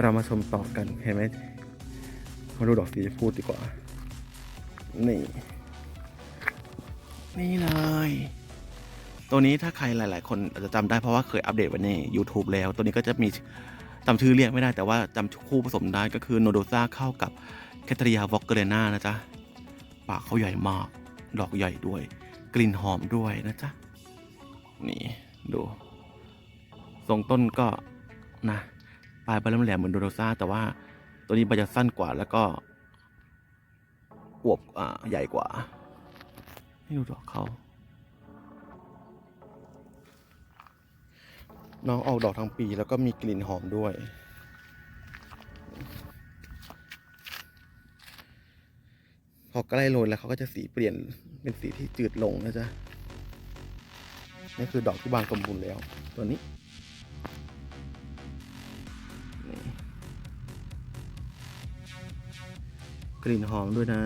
เรามาชมต่อกันเห็นไหมมาดูดอกสีชมพูดีกว่า นี่ นี่เลย ตัวนี้ถ้าใครหลาย ๆ คนอาจจะจำได้เพราะว่าเคยอัปเดตไว้ใน YouTube แล้ว ตัวนี้ก็จะมีจำชื่อเรียกไม่ได้แต่ว่าจำคู่ผสมได้ก็คือโนโดซาเข้ากับแคทริยาวอกเกเรนานะจ๊ะ ปากเขาใหญ่มาก ดอกใหญ่ด้วย กลิ่นหอมด้วยนะจ๊ะ นี่ ดู ทรงต้นก็นะ ปลายใบแหลมเหมือนโดโรซาแต่ว่าตัวนี้ใบจะสั้นกว่าแล้วก็อวบอ่าใหญ่กว่านี่ดูดอกเขาน้องออกดอกทั้งปีแล้วก็มีกลิ่นหอมด้วย พอใกล้โรยแล้วเขาก็จะสีเปลี่ยนเป็นสีที่จืดลงนะจ๊ะ นี่คือดอกที่บานสมบูรณ์แล้ว ตัวนี้ กลิ่นหอมด้วยนะ